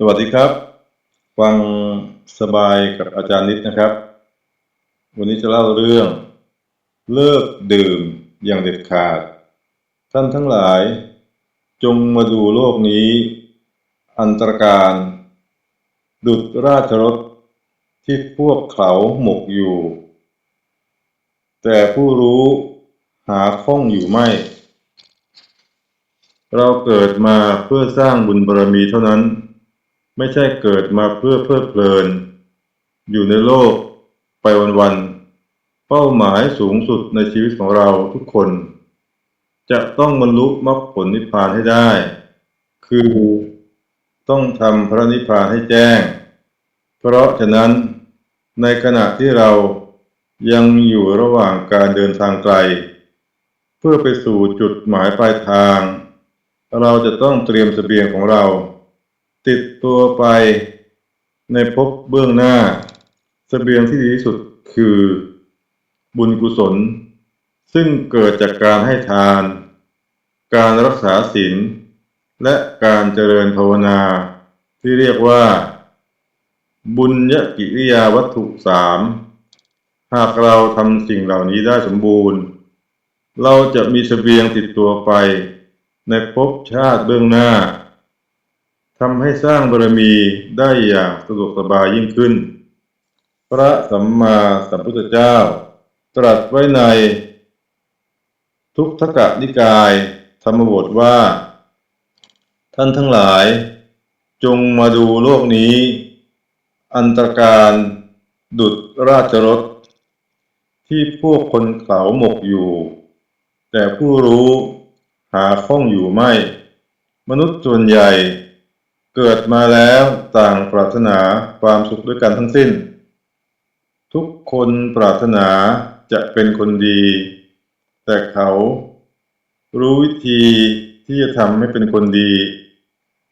สวัสดีครับ ฟังสบายกับอาจารย์นิดนะครับ วันนี้จะเล่าเรื่อง เลิกดื่มอย่างเด็ดขาด ท่านทั้งหลาย จงมาดูโลกนี้ อันตรการ ดุจราชรถที่พวกเขาหมกอยู่ แต่ผู้รู้หาข้องอยู่ไม่ เราเกิดมาเพื่อสร้างบุญบารมีเท่านั้น ไม่ใช่เกิดมาเพื่อเพลิดเพลิน อยู่ในโลกไปวันๆ เป้าหมายสูงสุดในชีวิตของเราทุกคน จะต้องบรรลุมรรคผลนิพพานให้ได้ คือต้องทำพระนิพพานให้แจ้ง เพราะฉะนั้นในขณะที่เรายังอยู่ระหว่างการเดินทางไกล เพื่อไปสู่จุดหมายปลายทาง เราจะต้องเตรียมเสบียงของเรา ติดตัวไปในภพเบื้องหน้าเสบียงที่ดีที่สุดคือบุญกุศล ซึ่งเกิดจากการให้ทาน การรักษาศีลและการเจริญภาวนา ที่เรียกว่า บุญยกิริยาวัตถุสามหากเราทำสิ่งเหล่านี้ได้สมบูรณ์ เราจะมีเสบียงติดตัวไป ในภพชาติเบื้องหน้า ทำให้สร้างบารมีได้อย่างสะดวกสบายยิ่งขึ้น พระสัมมาสัมพุทธเจ้า ตรัสไว้ใน ทุกทกะนิกาย ธรรมบทว่า ท่านทั้งหลาย จงมาดูโลกนี้ อันตรการดุจราชรถ ที่พวกคนเขาหมกอยู่ แต่ผู้รู้หาข้องอยู่ไม่ มนุษย์ส่วนใหญ่ เกิดมาแล้วต่างปรารถนาความสุขด้วยกันทั้งสิ้น ทุกคนปรารถนาจะเป็นคนดี แต่เขารู้วิธีที่จะทำให้เป็นคนดี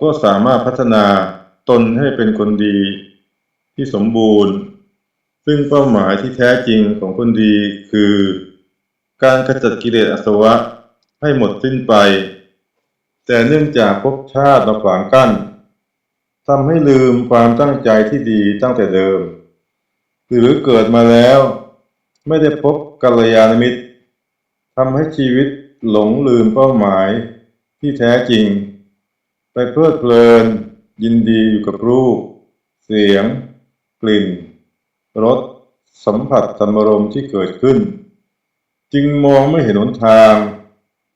ก็สามารถพัฒนาตนให้เป็นคนดีที่สมบูรณ์ ซึ่งเป้าหมายที่แท้จริงของคนดีคือ การขจัดกิเลสอาสวะให้หมดสิ้นไป แต่เนื่องจากภพชาติมาขวางกั้น ทำให้ลืมความตั้งใจที่ดีตั้งแต่เดิม หรือเกิดมาแล้ว ไม่ได้พบกัลยาณมิตรทำให้ชีวิตหลงลืมเป้าหมายที่แท้จริง ไปเพลิดเพลิน ยินดีอยู่กับรูป เสียง กลิ่นรสสัมผัสธรรมรมที่เกิดขึ้น จึงมองไม่เห็นหนทาง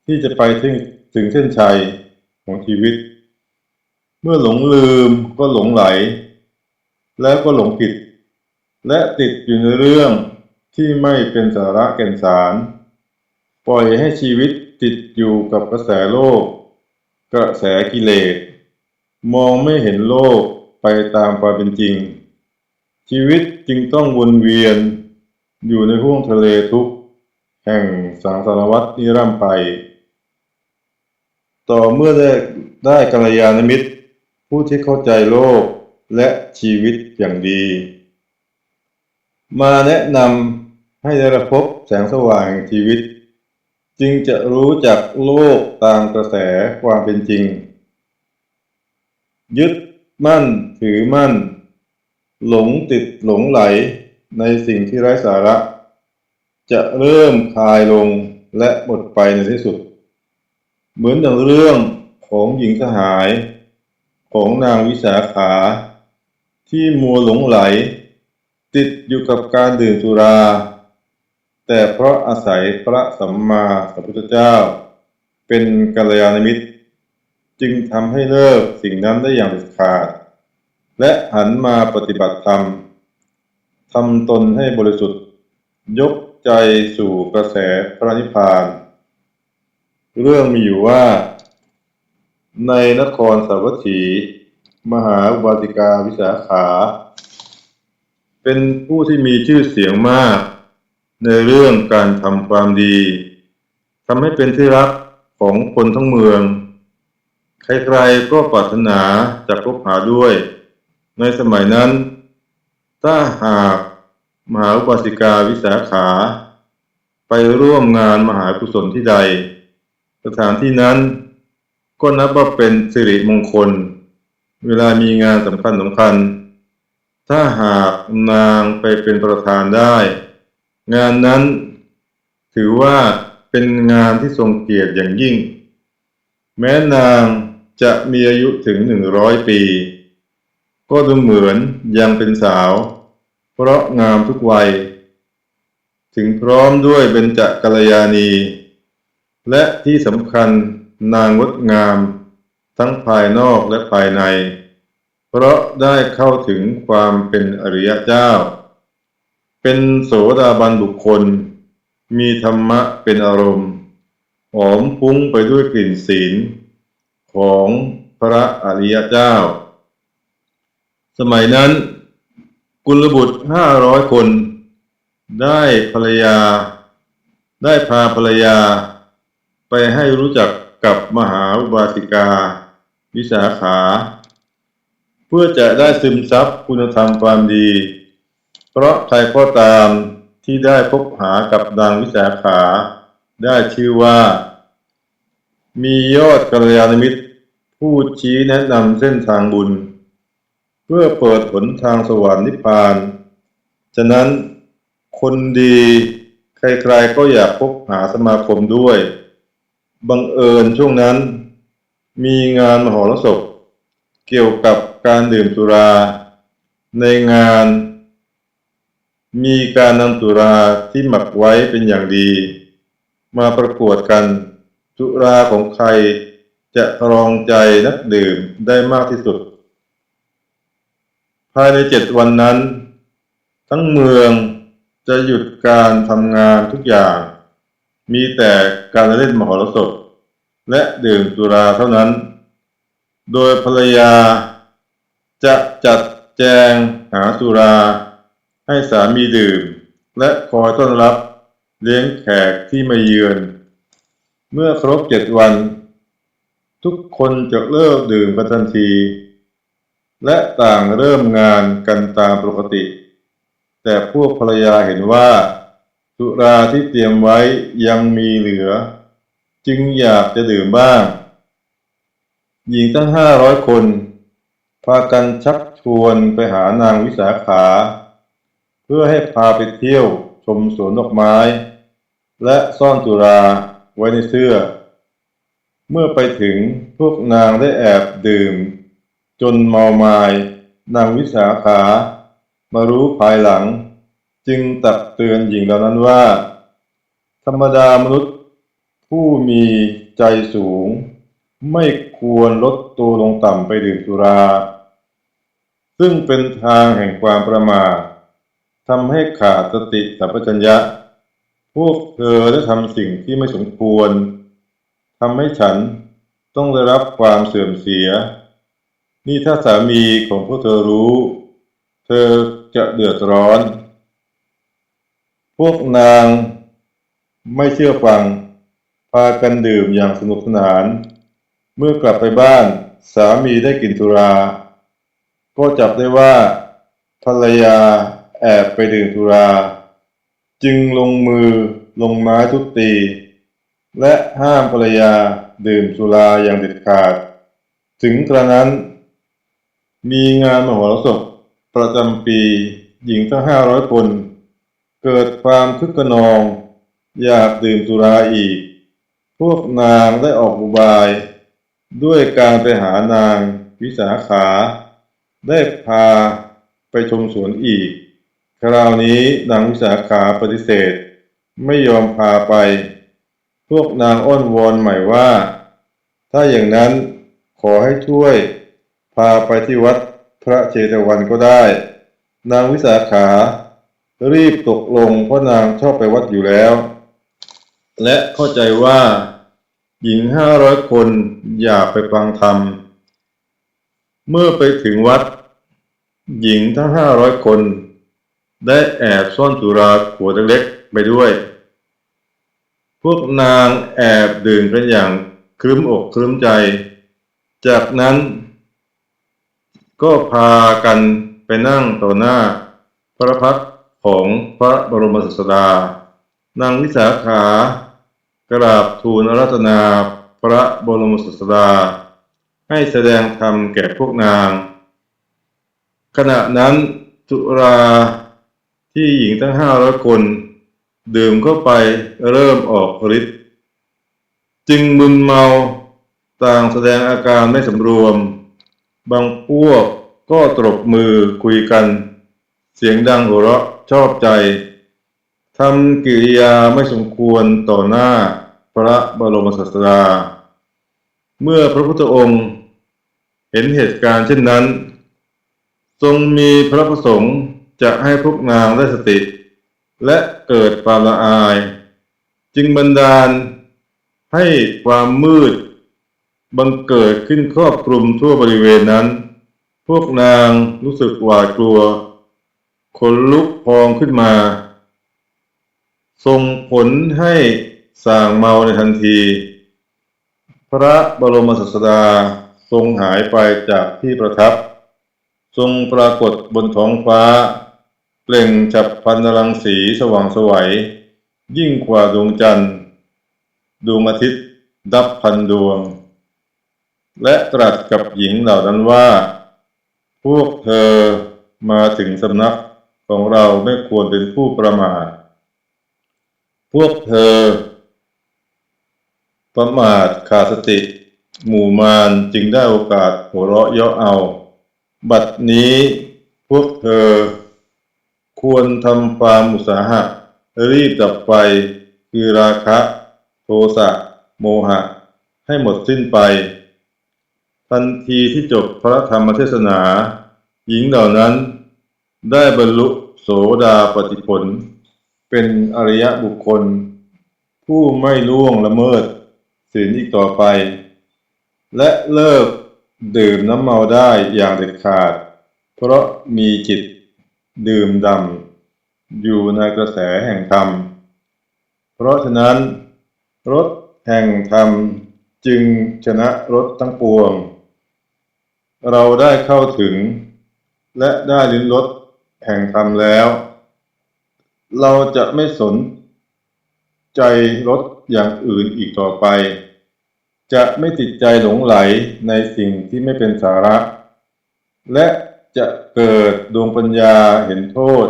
ที่จะไปถึงถึงเส้นชัยของชีวิต มื่อหลงลืมก็หลงไหล แล้วก็หลงผิด และติดอยู่ในเรื่องที่ไม่เป็นสาระแก่นสาร ปล่อยให้ชีวิตติดอยู่กับกระแสโลก กระแสกิเลส มองไม่เห็นโลกไปตามความเป็นจริง ชีวิตจึงต้องวนเวียน อยู่ในห้วงทะเลทุกแห่งสังสารวัฏนิรัมไป ต่อเมื่อได้ได้กัลยาณมิตร ผู้ที่เข้าใจโลกและชีวิตอย่างดี มาแนะนำให้ได้รับพบแสงสว่างแห่งชีวิต จึงจะรู้จักโลกตามกระแสความเป็นจริง ยึดมั่นถือมั่น หลงติดหลงไหลในสิ่งที่ไร้สาระ จะเริ่มคลายลงและหมดไปในที่สุด เหมือนอย่างเรื่องของหญิงสหาย ของนางวิสาขา ที่มัวหลงไหล ติดอยู่กับการดื่มสุรา แต่เพราะอาศัยพระสัมมาสัมพุทธเจ้า เป็นกัลยาณมิตร จึงทำให้เลิกสิ่งนั้นได้อย่างเด็ดขาด และหันมาปฏิบัติธรรมทำตนให้บริสุทธิ์ ยกใจสู่กระแสพระนิพพาน เรื่องมีอยู่ว่า ในนครสาวัตถี มหาอุบาสิกาวิสาขา เป็นผู้ที่มีชื่อเสียงมาก ในเรื่องการทำความดีทำให้เป็นที่รักของคนทั้งเมือง ใครๆก็ปรารถนาจะพบหาด้วย ในสมัยนั้น ถ้าหากมหาอุบาสิกาวิสาขา ไปร่วมงานมหากุศลที่ใด สถานที่นั้น ก็นับว่าเป็นสิริมงคล เวลามีงานสำคัญสำคัญ ถ้าหากนางไปเป็นประธานได้ งานนั้นถือว่าเป็นงานที่ทรงเกียรติอย่างยิ่ง แม้นางจะมีอายุถึงหนึ่งร้อยปี ก็ดูเหมือนยังเป็นสาว เพราะงามทุกวัย ถึงพร้อมด้วยเบญจกัลยาณี และที่สำคัญ นางงดงาม ทั้งภายนอกและภายใน เพราะได้เข้าถึงความเป็นอริยเจ้า เป็นโสดาบันบุคคล มีธรรมะเป็นอารมณ์หอมฟุ้งไปด้วยกลิ่นศีล ของพระอริยเจ้า สมัยนั้น กุลบุตรห้าร้อยคน ได้ภรรยา ได้พาภรรยา ไปให้รู้จัก กับมหาอุบาสิกา วิสาขา เพื่อจะได้ซึมซับคุณธรรมความดี เพราะใครก็ตามที่ได้พบหากับนางวิสาขา ได้ชื่อว่า มียอดกัลยาณมิตร ผู้ชี้แนะนำเส้นทางบุญ เพื่อเปิดหนทางสวรรค์นิพพาน ฉะนั้นคนดีใครๆก็อยากพบหาสมาคมด้วย บังเอิญช่วงนั้น มีงานมหรสพเกี่ยวกับการดื่มสุรา ในงาน มีการนำสุราที่หมักไว้เป็นอย่างดี มาประกวดกันสุราของใครจะรองใจนักดื่มได้มากที่สุด ภายในเจ็ดวันนั้น ทั้งเมืองจะหยุดการทำงานทุกอย่าง มีแต่การเล่นมหรสพและดื่มสุราเท่านั้น โดยภรรยา จะจัดแจงหาสุรา ให้สามีดื่ม และคอยต้อนรับเลี้ยงแขกที่มาเยือน เมื่อครบเจ็ดวัน ทุกคนจะเลิกดื่มกันทันที และต่างเริ่มงานกันตามปกติ แต่พวกภรรยาเห็นว่า สุราที่เตรียมไว้ยังมีเหลือ จึงอยากจะดื่มบ้าง หญิงตั้งห้าร้อยคน พากันชักชวนไปหานางวิสาขา เพื่อให้พาไปเที่ยวชมสวนดอกไม้ และซ่อนสุราไว้ในเสื้อ เมื่อไปถึงพวกนางได้แอบดื่ม จนเมามาย นางวิสาขา มารู้ภายหลัง จึงตักเตือนหญิงเหล่านั้นว่า ธรรมดามนุษย์ผู้มีใจสูง ไม่ควรลดตัวลงต่ำไปดื่มสุรา ซึ่งเป็นทางแห่งความประมาททำให้ขาดสติสัมปชัญญะ พวกเธอได้ทำสิ่งที่ไม่สมควรทำให้ฉันต้องได้รับความเสื่อมเสีย นี่ถ้าสามีของพวกเธอรู้ เธอจะเดือดร้อน พวกนางไม่เชื่อฟัง พากันดื่มอย่างสนุกสนาน เมื่อกลับไปบ้านสามีได้กลิ่นสุรา ก็จับได้ว่า ภรรยาแอบไปดื่มสุรา จึงลงมือลงไม้ทุบตี และห้ามภรรยาดื่มสุราอย่างเด็ดขาด ถึงกระนั้น มีงานมหรสพประจำปีหญิงทั้งห้าร้อยคน เกิดความคึกขนอง อยากดื่มสุราอีก พวกนางได้ออกอุบาย ด้วยการไปหานางวิสาขา ได้พาไปชมสวนอีก คราวนี้นางวิสาขาปฏิเสธ ไม่ยอมพาไป พวกนางอ้อนวอนใหม่ว่า ถ้าอย่างนั้นขอให้ช่วย พาไปที่วัดพระเชตวันก็ได้ นางวิสาขา รีบตกลงเพราะนางชอบไปวัดอยู่แล้ว และเข้าใจว่า หญิงห้าร้อยคนอยากไปฟังธรรม เมื่อไปถึงวัด หญิงทั้งห้าร้อยคน ได้แอบซ่อนสุราขวดเล็กๆไปด้วย พวกนางแอบดื่มกันอย่างครึ้มอกครึ้มใจ จากนั้น ก็พากันไปนั่งต่อหน้าพระพักตร์ ของพระบรมศาสดานางวิสาขากราบทูลอรัตนาพระบรมศาสดา ให้แสดงธรรมแก่พวกนาง ขณะนั้นสุราที่หญิงทั้งห้าร้อยคน ดื่มเข้าไปเริ่มออกฤทธิ์จึงมึนเมาต่างแสดงอาการไม่สำรวม บางพวกก็ตรบมือคุยกัน เสียงดังหัวเราะ ชอบใจทำกิริยาไม่สมควรต่อหน้าพระบรมศาสดา เมื่อพระพุทธองค์เห็นเหตุการณ์เช่นนั้น ทรงมีพระประสงค์จะให้พวกนางได้สติ และเกิดความละอาย จึงบันดาลให้ความมืดบังเกิดขึ้นครอบคลุมทั่วบริเวณนั้น พวกนางรู้สึกหวาดกลัว ขนลุกพองขึ้นมา ส่งผลให้สางเมาในทันที พระบรมศาสดาทรงหายไปจากที่ประทับ ทรงปรากฏบนท้องฟ้า เปล่งจับพันรังสีสว่างสวัย ยิ่งกว่าดวงจันทร์ ดวงอาทิตย์ดับพันดวง และตรัสกับหญิงเหล่านั้นว่า พวกเธอมาถึงสำนัก ของเราไม่ควรเป็นผู้ประมาท พวกเธอ ประมาทขาดสติ หมู่มารจึงได้โอกาสหัวเราะเยาะเอา บัดนี้พวกเธอ ควรทำความอุตสาหะ รีบดับไฟคือราคะ โทสะ โมหะ ให้หมดสิ้นไป ทันทีที่จบพระธรรมเทศนา หญิงเหล่านั้น ได้บรรลุโสดาปติผล เป็นอริยบุคคล ผู้ไม่ล่วงละเมิดศีลอีกต่อไป และเลิกดื่มน้ำเมาได้อย่างเด็ดขาด เพราะมีจิตดื่มดำอยู่ในกระแสแห่งธรรม เพราะฉะนั้นรถแห่งธรรมจึงชนะรถทั้งปวง เราได้เข้าถึงและได้ลิ้นรส แห่งธรรมแล้ว เราจะไม่สนใจรสอย่างอื่นอีกต่อไป จะไม่ติดใจหลงไหลในสิ่งที่ไม่เป็นสาระ และจะเกิดดวงปัญญาเห็นโทษ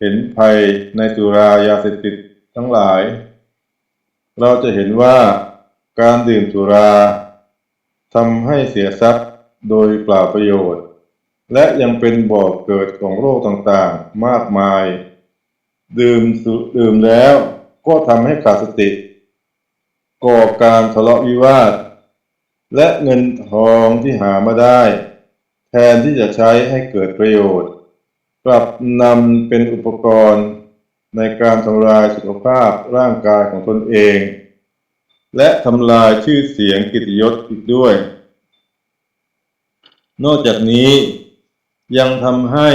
เห็นภัยในสุรายาเสพติดทั้งหลาย เราจะเห็นว่าการดื่มสุราทำให้เสียทรัพย์โดยเปล่าประโยชน์ และยังเป็นบ่อกเกิดของโรคต่างๆ มากมาย ดื่มสุดื่มแล้วก็ทำให้ขาดสติ ก่อการทะเลาะวิวาท และเงินทองที่หามาได้ แทนที่จะใช้ให้เกิดประโยชน์ กลับนำเป็นอุปกรณ์ในการทำลายสุขภาพร่างกายของตนเอง และทำลายชื่อเสียงกิตติยศอีกด้วย นอกจากนี้ ยังทำให้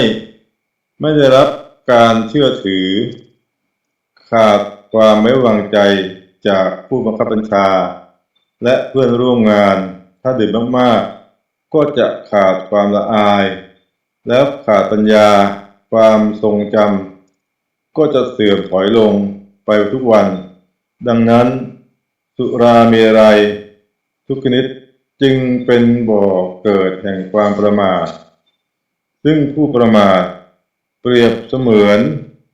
ไม่ได้รับการเชื่อถือ ขาดความไว้วางใจจากผู้บังคับบัญชา และเพื่อนร่วมงานถ้าดื่มมากๆ ก็จะขาดความละอาย แล้วขาดปัญญาความทรงจำก็จะเสื่อมถอยลงไปทุกวัน ดังนั้น สุราเมรัย ทุกชนิดจึงเป็นบ่อเกิดแห่งความประมาท ซึ่งผู้ประมาทเปรียบเสมือน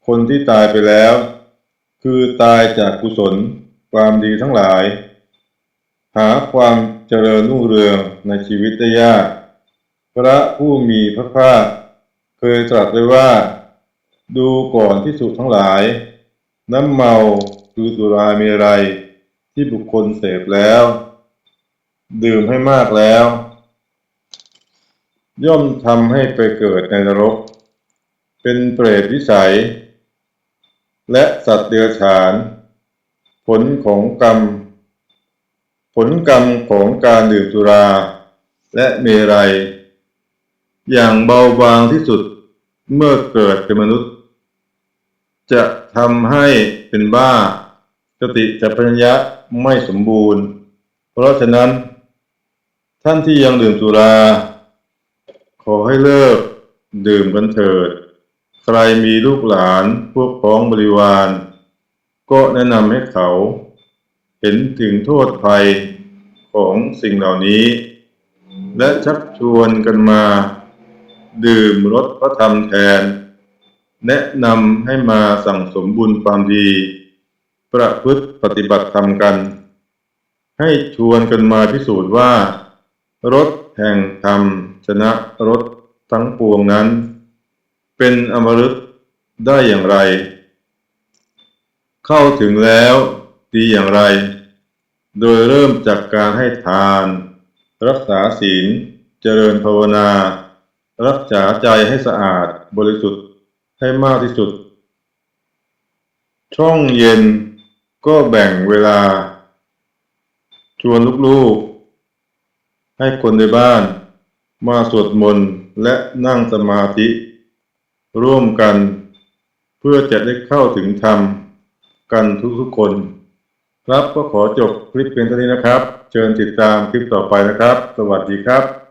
คนที่ตายไปแล้ว คือตายจากกุศลความดีทั้งหลาย หาความเจริญรุ่งเรืองในชีวิตได้ยาก พระผู้มีพระภาคเคยตรัสไว้ว่า ดูก่อนที่สุทั้งหลาย น้ำเมาคือสุราเมรัยที่บุคคลเสพแล้ว ดื่มให้มากแล้ว ย่อมทำให้ไปเกิดในนรก เป็นเปรตวิสัย และสัตว์เดรัจฉาน ผลของกรรม ผลกรรมของการดื่มสุรา และเมรัย อย่างเบาบางที่สุดเมื่อเกิดเป็นมนุษย์ จะทำให้เป็นบ้าสติจัพพัญญะไม่สมบูรณ์ เพราะฉะนั้น ท่านที่ยังดื่มสุรา อให้เลิกดื่มกันเถิด ใครมีลูกหลานพวกพ้องบริวาร ก็แนะนำให้เขา เห็นถึงโทษภัยของสิ่งเหล่านี้ และชักชวนกันมา ดื่มรสพระธรรมแทน แนะนำให้มาสั่งสมบุญความดี ประพฤติปฏิบัติธรรมกัน ให้ชวนกันมาพิสูจน์ว่ารถแห่งธรรม นะรถทั้งปวงนั้น เป็นอมฤตได้อย่างไร เข้าถึงแล้วดีอย่างไร โดยเริ่มจากการให้ทาน รักษาศีล เจริญภาวนา รักษาใจให้สะอาดบริสุทธิ์ให้มากที่สุด ช่องเย็นก็แบ่งเวลา ชวนลูกๆ ให้คนในบ้าน มาสวดมนต์และนั่งสมาธิ ร่วมกัน เพื่อจะได้เข้าถึงธรรม กันทุกๆคน ครับก็ขอจบคลิปเพียงเท่านี้นะครับ เชิญติดตามคลิปต่อไปนะครับ สวัสดีครับ